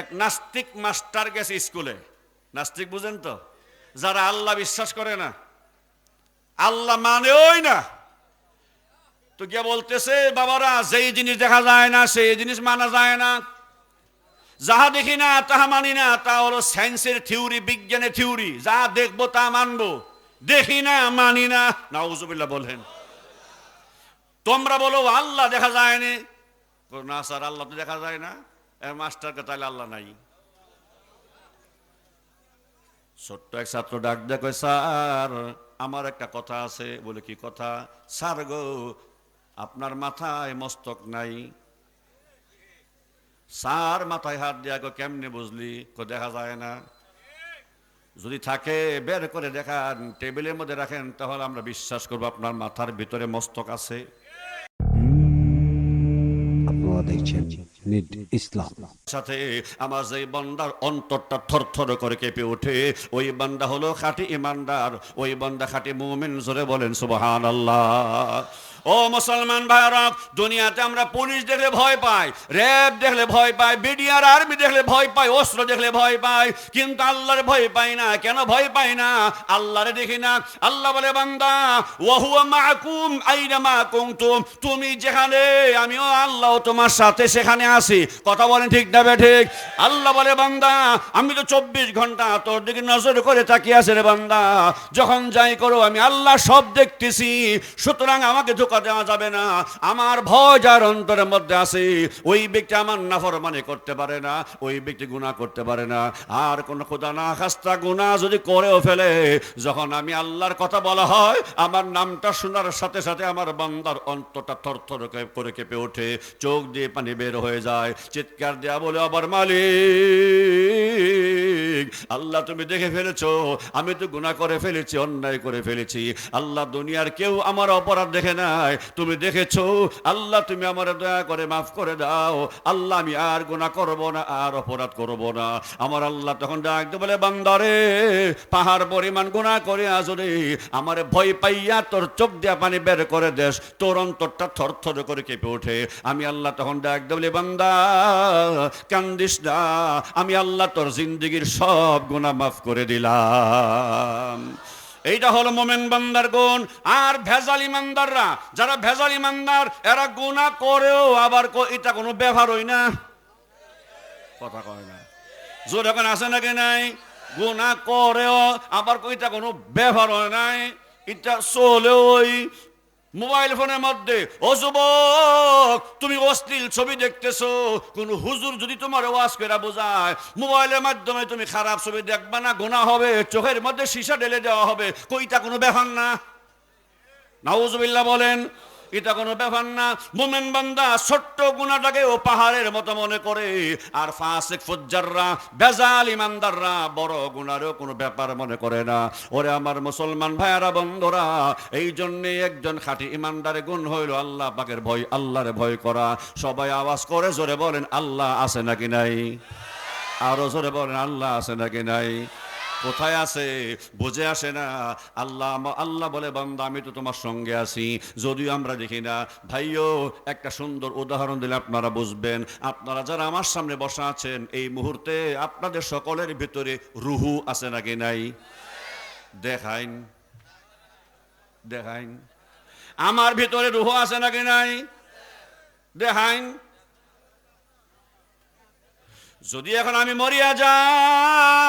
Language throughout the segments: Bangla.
এক নাস্তিক মাস্টার গেছে স্কুলে। নাস্তিক বুঝেন তো? যারা আল্লাহ বিশ্বাস করে না, আল্লাহ মানে ওই না। তো গিয়ে বলতেছে, বাবারা, যেই জিনিস দেখা যায় না, সেই জিনিস মানা যায় না। যাহা দেখি না, তাহা মানি না। তা হলো সায়েন্সের থিওরি, বিজ্ঞানের থিওরি। যা দেখব, তা মানবো। দেখি না, মানি না। নাউজুবিল্লাহ বলেন তোমরা বলো, আল্লাহ দেখা যায়নি না স্যার, আল্লাহ তো দেখা যায় না। এর মাস্টারকে তাহলে আল্লাহ নাই। ছোট্ট এক ছাত্র ডাক দেখো স্যার, আমার একটা কথা আছে। বলে, কি কথা? স্যার গো, আপনার মাথায় মস্তক নাই। স্যার, মাথায় হাত দিয়া গো কেমনে বুঝলি? কো দেখা যায় না। যদি থাকে, বের করে দেখান। টেবিলের মধ্যে রাখেন, তাহলে আমরা বিশ্বাস করব আপনার মাথার ভিতরে মস্তক আছে। আপনারা দিয়েছেন। সাথে আমার যে বান্দার অন্তরটা থরথর করে কেঁপে ওঠে, ওই বান্দা হলো খাঁটি ইমানদার, ওই বান্দা খাঁটি মুমিন, জোরে বলেন সুবহান আল্লাহ ও মুসলমান ভাইরা দুনিয়াতে আমরা পুলিশ দেখলে ভয় পাই, র্যাব দেখলে ভয় পাই, বিডিআর আর্মি দেখলে ভয় পাই, অস্ত্র দেখলে ভয় পাই, কিন্তু আল্লাহর ভয় পাই না। কেন ভয় পাই না? আল্লাহরে দেখি না। আল্লাহ বলে, বান্দা ওয়াহুয়া মাকুম আইনা মা কুনতুম। তুমি যেখানে, আমিও আল্লাহ তোমার সাথে সেখানে আছি। কথা বলেন ঠিক না ঠিক? আল্লাহ বলে, বান্দা, আমি তো চব্বিশ ঘণ্টা তোর দিকে নজর করে তাকিয়ে আছে রে বান্দা। যখন যাই করো, আমি আল্লাহ সব দেখতেছি। সুতরাং আমাকে ধোকা দেওয়া যাবে না। আমার ভয় যার অন্তরের মধ্যে আছে, ওই ব্যক্তি আমার নাফরমানি করতে পারে না, ওই ব্যক্তি গুনাহ করতে পারে না। আর কোন খোদা না খাস্তা গুনাহ যদি করেও ফেলে, যখন আমি আল্লাহর কথা বলা হয়, আমার নামটা শোনার সাথে সাথে আমার বান্দার অন্তরটা থরথর করে- কেঁপে ওঠে, চোখ দিয়ে পানি বের হয়ে যায়, চিৎকার দেয়া বলে আবার মালিক! আল্লাহ তুমি দেখে ফেলেছো, আমি তো গুনাহ করে ফেলেছি, অন্যায় করে ফেলেছি। আল্লাহ দুনিয়ার কেউ আমার অপরাধ দেখে নাই। তুমি দেখেছ? আল্লাহ তুমি আমার দয়া করে মাফ করে দাও। আল্লাহ আমি আর গুনাহ করব না, আর অপরাধ করব না। আমার আল্লাহ তখন ডাক দিয়ে বলে, বান্দারে, পাহাড় পরিমাণ গুনাহ করে আজরে আমারে ভয় পাইয়া তোর চোখ দিয়া পানি বের করে দেশ। তোর অন্তরটা থর থর করে কেঁপে ওঠে। আমি আল্লাহ তখন ডাক দিয়ে বলি, বান্দা, কান্দিস না। আমি আল্লাহ তোর জিন্দগির সব গুনাহ মাফ করে দিলাম। এইটা হলো মোমেন বান্দার গুণ। আর ভেজাল ইমানদাররা, যারা ভেজাল ইমানদার, এরা গুণা করেও আবার এটা কোনো ব্যবহার হই না। কথা কয় না। জোর এখন আছে নাকি নাই? গুণা করেও আবার কইটা কোনো ব্যবহার হয় নাই। এটা চলে ওই মোবাইল ফোনের মধ্যে, ও যুবক, তুমি অশ্লীল ছবি দেখতেছো। কোন হুজুর যদি তোমার ওয়াজ করে বোঝায়, মোবাইলের মাধ্যমে তুমি খারাপ ছবি দেখবা না গোনা হবে, চোখের মধ্যে সীসা ঢেলে দেওয়া হবে। কইটা কোনো ব্যাপার না? নাউজবিল্লা বলেন এটা কোনো ব্যাপার না। মোমেন বান্দা ছোট্ট গুণাটাকে ও পাহাড়ের মতো মনে করে। আর ফাসিক ফুজ্জাররা, বেজাল ইমানদাররা বড় গুণারও কোনো ব্যাপার মনে করে না। ওরে আমার মুসলমান ভাইয়ারা, বন্ধুরা, এই জন্যে একজন খাঁটি ইমানদারে গুণ হইল আল্লাহ পাকের ভয়, আল্লাহরে ভয় করা। সবাই আওয়াজ করে জোরে বলেন, আল্লাহ আছে নাকি নাই? আরও জোরে বলেন, আল্লাহ আছে নাকি নাই? কোথায় আছে? বুঝে আসে না। আল্লাহ আল্লাহ বলে, বান্দা, আমি তো তোমার সঙ্গে আছি। যদিও আমরা দেখি না। ভাইও, একটা সুন্দর উদাহরণ দিলে আপনারা বুঝবেন। আপনারা যারা আমার সামনে বসা আছেন, এই মুহূর্তে আপনাদের সকলের ভিতরে রুহু আছে নাকি নাই? দেখাইন। দেখাইন। আমার ভিতরে রুহু আছে নাকি নাই? দেখাইন। যদি এখন আমি মরিয়া যাই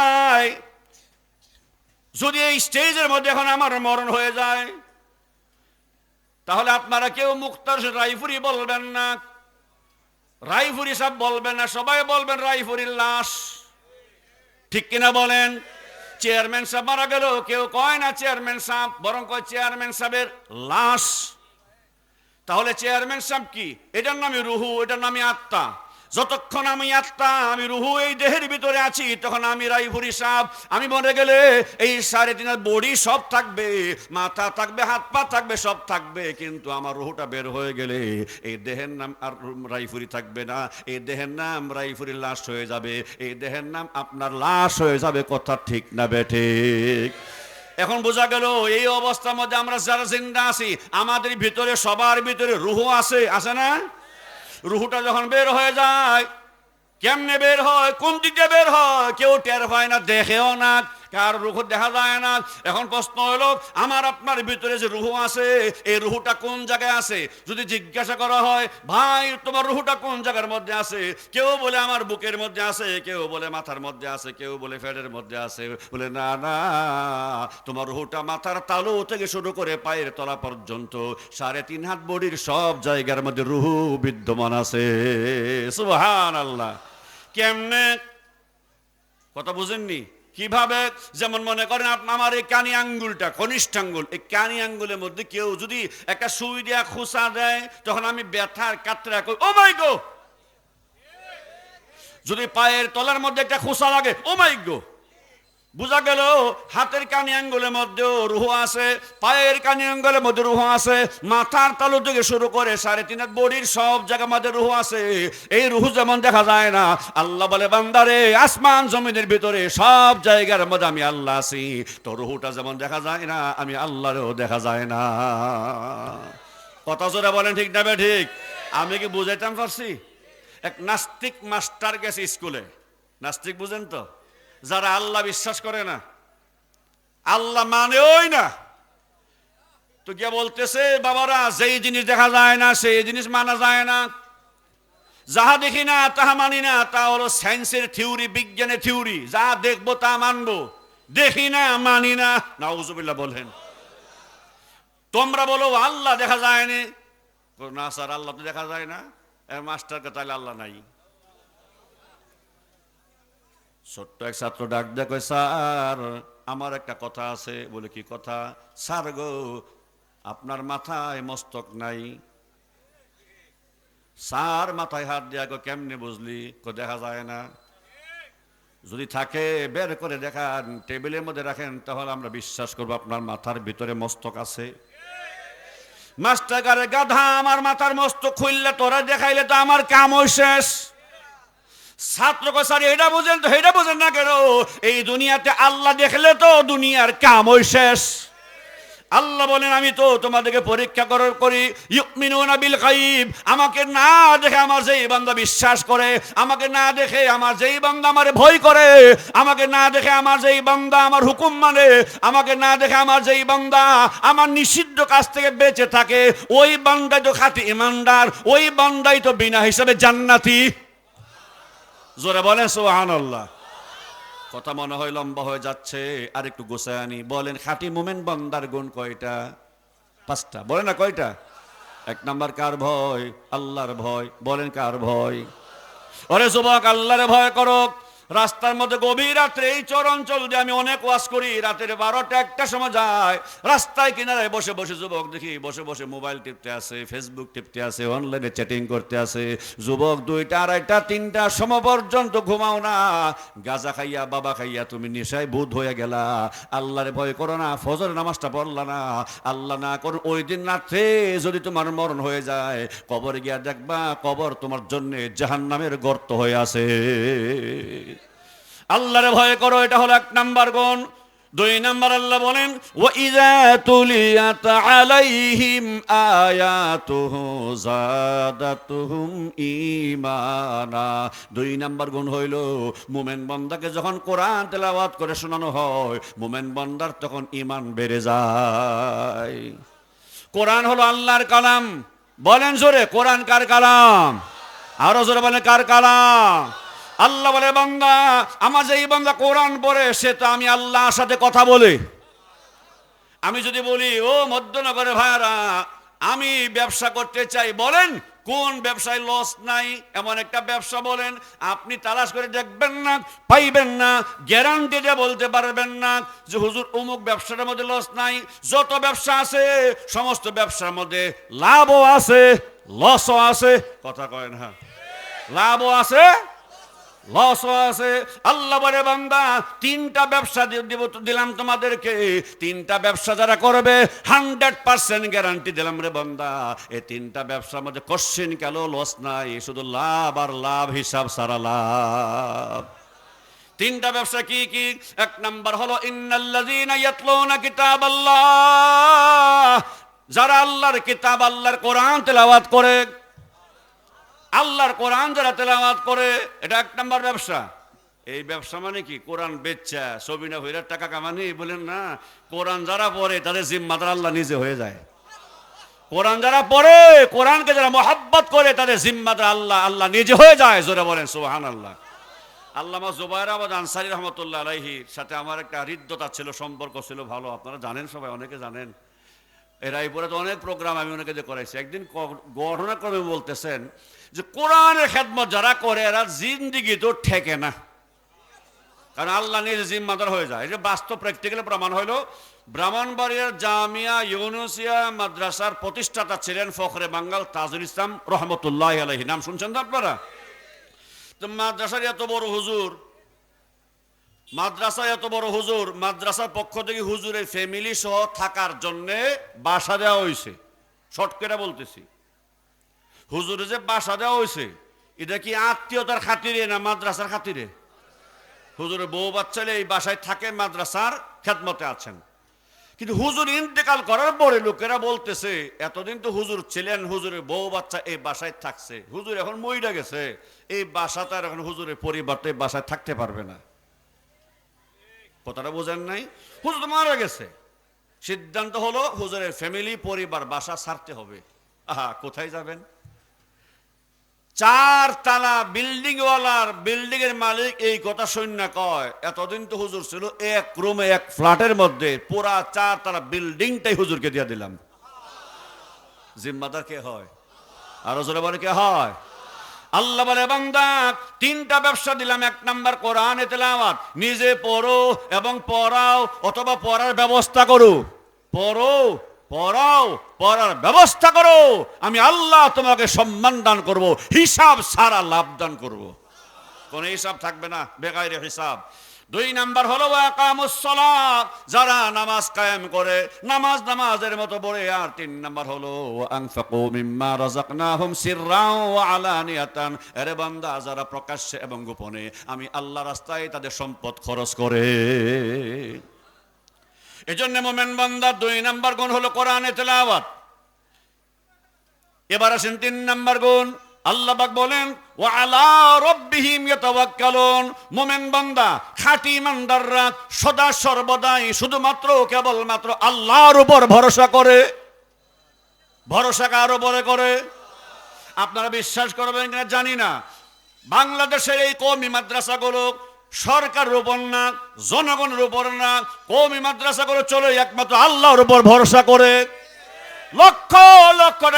যদি এই স্টেজের মধ্যে এখন আমার মরণ হয়ে যায়, তাহলে আপনারা কেউ মুক্তার রাইফুরি বলবেন না। রাইফুরি সব বলবেন না, সবাই বলবেন রাইফুরির লাশ। ঠিক কিনা বলেন? চেয়ারম্যান সাহেব মারা গেল, কেউ কয় না চেয়ারম্যান সাহেব, বরং কয় চেয়ারম্যান সাহেবের লাশ। তাহলে চেয়ারম্যান সাহেব কি? এটার নামে রুহু, এটার নামে আত্মা। যতক্ষণ আমি আত্মা, আমি রুহু এই দেহের ভিতরে আছি, তখন আমি রাইভুরি সাপ। আমি মরে গেলে এই সাড়ে তিন বডি সব থাকবে, মাথা থাকবে, হাত পা থাকবে, সব থাকবে। কিন্তু আমার রুহুটা বের হয়ে গেলে এই দেহের নাম আর রাইফুরি থাকবে না। এই দেহের নাম রাইফুরির লাশ হয়ে যাবে। এই দেহের নাম আপনার লাশ হয়ে যাবে, কথা ঠিক না বেঠিক এখন বোঝা গেল, এই অবস্থার মধ্যে আমরা যারা জিন্দা আছি, আমাদের ভিতরে, সবার ভিতরে রুহু আছে আছে না? রুহুটা যখন বের হয়ে যায়, কেমনে বের হয়, কোন দিকে বের হয়, কেউ টের পায় না, দেখেও না। কার রুহ দেখা যায় না। এখন প্রশ্ন হলো, আমার আপনার ভিতরে যে রুহ আছে, এই রুহুটা কোন জায়গায় আছে? যদি জিজ্ঞাসা করা হয়, ভাই, তোমার রুহুটা কোন জায়গার মধ্যে আছে? কেউ বলে, আমার বুকের মধ্যে আছে। কেউ বলে, মাথার মধ্যে আছে। কেউ বলে, ফ্যাটের মধ্যে আছে। বলে, না না, তোমার রুহুটা মাথার তালু থেকে শুরু করে পায়ের তলা পর্যন্ত সাড়ে তিন হাত বডির সব জায়গার মধ্যে রুহু বিদ্যমান আছে। সুবহান আল্লাহ কেমনে? কথা বুঝেননি? কীভাবে? যেমন মনে করেন আপনার আমার এই কানি আঙ্গুলটা কনিষ্ঠ আঙ্গুল, এই কানি আঙ্গুলের মধ্যে কেউ যদি একটা সুই দিয়া খোসা দেয়, তখন আমি ব্যথার কাতরা করি। ও মাই গো! যদি পায়ের তলার মধ্যে একটা খোসা লাগে, ও মাই গো! বুঝা গেল, হাতের কানি আঙ্গুলের মধ্যেও রুহ আছে, পায়ের কানি আঙ্গুলের মধ্যে রুহ আছে, মাথার তালু থেকে শুরু করে সাড়ে তিন বডির সব জায়গার মধ্যে রুহ আছে। এই রুহ যেমন দেখা যায় না, আল্লাহ বলে বান্দারে আসমান জমিনের ভিতরে সব জায়গার মধ্যে আমি আল্লাহ আছি। তো রুহুটা যেমন দেখা যায় না, আমি আল্লাহরেও দেখা যায় না। কথা জোরে বলেন, ঠিক না ঠিক? আমি কি বুঝাইতাম পারছি এক নাস্তিক মাস্টার গেছে স্কুলে। নাস্তিক বুঝেন তো? যারা আল্লাহ বিশ্বাস করে না আল্লাহ মানে ওই না। তো গিয়ে বলতেছে বাবারা যেই জিনিস দেখা যায় না সেই জিনিস মানা যায় না। যাহা দেখি না তাহা মানি না। তা হলো সায়েন্সের থিওরি বিজ্ঞানের থিওরি। যা দেখব তা মানবো। দেখি না মানি না। নাউজুবিল্লাহ বলেন তোমরা বলো আল্লাহ দেখা যায়নি কো, না স্যার আল্লাহ তো দেখা যায় না। মাস্টারকে তাহলে আল্লাহ নাই। ছোট্ট এক ছাত্র ডাক দেখো স্যার, আমার একটা কথা আছে। বলে, কি কথা? স্যার গো, আপনার মাথায় মস্তক নাই। স্যার, মাথায় হাত দিয়া গো কেমনে বুঝলি? কো দেখা যায় না। যদি থাকে, বের করে দেখান, টেবিলের মধ্যে রাখেন, তাহলে আমরা বিশ্বাস করব আপনার মাথার ভিতরে মস্তক আছে। মাস্টার গাধা, আমার মাথার মস্তক খুললে তোরা দেখাইলে তো আমার কামও শেষ। ছাত্র স্যার এটা বুঝেন তো এটা বুঝেন না কেন? এই দুনিয়াতে আল্লাহ দেখলে তো দুনিয়ার কাম ওই শেষ। আল্লাহ বলেন, আমি তো তোমাদেরকে পরীক্ষা করার করি। বিল গায়ব। আমাকে না দেখে আমার যেই বান্দা বিশ্বাস করে, আমাকে না দেখে আমার যেই বান্দা আমারে ভয় করে, আমাকে না দেখে আমার যেই বান্দা আমার হুকুম মানে আমাকে না দেখে আমার যেই বান্দা আমার নিষিদ্ধ কাজ থেকে বেঁচে থাকে, ওই বান্দাই তো খাঁটি ইমানদার, ওই বান্দাই তো বিনা হিসাবে জান্নাতি। জোরে বলেন সোহান আল্লাহ কথা মনে হয় লম্বা হয়ে যাচ্ছে, আর একটু গোসায় আনি। বলেন, খাঁটি মোমেন বন্দার গুণ কয়টা? পাঁচটা। বলে না কয়টা? এক নাম্বার কার ভয়? আল্লাহর ভয়। বলেন কার ভয়? ওরে যুবক, আল্লাহরে ভয় করো রাস্তার মধ্যে গভীর রাত্রে এই চরাঞ্চল দিয়ে আমি অনেক ওয়াজ করি, রাতের বারোটা একটা সময় যায়, রাস্তায় কিনারে বসে বসে যুবক দেখি, বসে বসে মোবাইল টিপতে আছে ফেসবুক টিপতে আছে অনলাইনে চ্যাটিং করতে আছে যুবক দুইটা, আড়াইটা, তিনটা সময় পর্যন্ত ঘুমাও না। গাজা খাইয়া, বাবা খাইয়া, তুমি নেশায় বুধ হয়ে গেলা। আল্লাহরে ভয় করো না ফজর নামাজটা পড়লা না। আল্লাহ না করো ওই দিন রাত্রে যদি তোমার মরণ হয়ে যায়, কবর গিয়া দেখবা, কবর তোমার জন্য জাহান্নামের গর্ত হয়ে আছে। আল্লাহরে ভয় করো, এটা হলো এক নাম্বার গুণ। দুই নাম্বার আল্লাহ বলেন ও ইজা তুলিয়াত আলাইহিম আয়াতুহু জাদাতুহুম ঈমানা। দুই নাম্বার গুণ হইল, মুমেন বান্দাকে যখন কোরআন তেলাওয়াত করে শোনানো হয়, মুমেন বান্দার তখন ঈমান বেড়ে যায়। কোরআন হলো আল্লাহর কালাম। বলেন জোরে, কোরআন কার কালাম? আরও জোরে বলেন, কার কালাম? আল্লাহ বলে, বান্দা, আমার যে বান্দা কোরআন পড়ে, সে তো আমি আল্লাহর সাথে কথা বলে। আমি যদি বলি, ও মধ্যনগরে ভাইয়ারা, আমি ব্যবসা করতে চাই, বলেন, কোন ব্যবসায় লস নাই? এমন একটা ব্যবসা বলেন, আপনি তালাশ করে দেখবেন না, পাইবেন না গ্যারান্টি দিয়ে বলতে পারবেন না যে, হুজুর, অমুক ব্যবসাটার মধ্যে লস নাই। যত ব্যবসা আছে, সমস্ত ব্যবসার মধ্যে লাভও আছে লসও আছে। কথা কয় না। লাভও আছে লস আছে। আল্লাহ বলে, বান্দা, তিনটা ব্যবসা দিব দিলাম তোমাদেরকে। তিনটা ব্যবসা যারা করবে হান্ড্রেড পার্সেন্ট গ্যারান্টি দিলাম রে বান্দা। এই তিনটা ব্যবসার মধ্যে কোশ্চেন কেন লস নাই? শুধু লাভ আর লাভ, হিসাব সারা লাভ। তিনটা ব্যবসা কি কি? এক নাম্বার হলো, ইন্নাল্লাযীনা ইয়াতলুনা কিতাবাল্লাহ। যারা আল্লাহর কিতাব, আল্লাহর কোরআন তেলাওয়াত করে আল্লাহর কোরআন যারা তেলাওয়াত করে, এটা এক নম্বর ব্যবসা। এই ব্যবসা মানে কি? কোরআন বেচা সবিনা হইরার টাকা কামানি, বলেন না। কোরআন যারা পড়ে, তাদের জিম্মাদার আল্লাহ নিজে হয়ে যায়। কোরআন যারা পড়ে, কোরআনকে যারা মহাব্বত করে, তাদের জিম্মাদার আল্লাহ আল্লাহ নিজে হয়ে যায়, জোরে বলেন সুবাহান আল্লাহ আল্লামা জুবাইর আবাদ আনসারি রহমতুল্লাহ আলাইহির সাথে আমার একটা হৃদ্যতা ছিল, সম্পর্ক ছিল ভালো। আপনারা জানেন সবাই, অনেকে জানেন। এর পরে তো অনেক প্রোগ্রাম আমি ওনাকে যে করাইছি। একদিন ঘটনাক্রমে বলতেছেন যে কোরআনের খেদমত যারা করে, এরা জিন্দিগি তো ঠেকে না। কারণ আল্লাহ নিজে জিম্মাদার হয়ে যায়। এটা বাস্তব প্র্যাকটিক্যালি প্রমাণ হইল, ব্রাহ্মণবাড়িয়ার জামিয়া ইউনুসিয়া মাদ্রাসার প্রতিষ্ঠাতা ছিলেন ফখরে বাঙ্গাল তাজুল ইসলাম রহমতুল্লাহ আলহী নাম শুনছেন তো আপনারা? তো মাদ্রাসার এত বড় হুজুর মাদ্রাসা এত বড় হুজুর, মাদ্রাসার পক্ষ থেকে হুজুরের ফ্যামিলি সহ থাকার জন্যে বাসা দেওয়া হয়েছে শর্ট করে বলতেছি। হুজুরে যে বাসা দেওয়া হয়েছে এটা কি আত্মীয়তার খাতিরে না মাদ্রাসার খাতিরে? হুজুরের বউ বাচ্চালে এই বাসায় থাকে, মাদ্রাসার খেদমতে আছেন। কিন্তু হুজুর ইন্তেকাল করার পরে লোকেরা বলতেছে, এতদিন তো হুজুর ছিলেন, হুজুরের বউ বাচ্চা এই বাসায় থাকছে। হুজুর এখন মইরা গেছে। এই বাসাতে আর এখন হুজুরের পরিবারটা এই বাসায় থাকতে পারবে না। কথাটা বোঝেন নাই? হুজুর মারা গেছে। সিদ্ধান্ত হলো, হুজুরের ফ্যামিলি পরিবার, বাসা ছাড়তে হবে। আহা, কোথায় যাবেন? চার তালা বিল্ডিং ওয়ালার বিল্ডিং এর মালিক এই কথা শূন্য কয়। এতদিন তো হুজুর ছিল এক রুমে, এক ফ্ল্যাটের মধ্যে পুরা চার তালা বিল্ডিংটাই হুজুরকে দিয়ে দিলাম। জিম্মাদার কে হয়? আরও জোরে বলে কে হয়? আল্লাহ বলে, বান্দা, তিনটা ব্যবসা দিলাম, এক নাম্বার কোরআনে তেলাওয়াত। নিজে পড়ো এবং পড়াও, অথবা পড়ার ব্যবস্থা করো। পড়ো পড়াও, পড়ার ব্যবস্থা করো। আমি আল্লাহ তোমাকে সম্মান দান করব, হিসাব সারা লাভ দান করব। কোন হিসাব থাকবে না বেকাইরে হিসাব। দুই নাম্বার হলো যারা নামাজ কায়েম করে, নামাজ নামাজের মতো পড়ে। আর তিন নাম্বার হলো আরে বান্দা, যারা প্রকাশ্যে এবং গোপনে, আমি আল্লাহ রাস্তায় তাদের সম্পদ খরচ করে। এজন্য মোমেন বান্দার দুই নাম্বার গুণ হলো কোরআনে তেলাওয়াত। এবার আসেন তিন নাম্বার গুণ। আল্লাহ পাক বলেন ও আলা রব্বিহিম ইয়াতাওয়াক্কালুন। মুমিন বান্দা, খাঁটি ইমানদাররা সদা সর্বদাই শুধুমাত্র কেবলমাত্র আল্লাহর উপর ভরসা করে। ভরসা কার উপরে করে? আপনারা বিশ্বাস করবেন কিনা জানি না। বাংলাদেশের এই কমি মাদ্রাসাগুলো সরকারের উপর না, জনগণের উপর না কমি করে চলে একমাত্র আল্লাহর উপর ভরসা করে। লক্ষ লক্ষ টাকা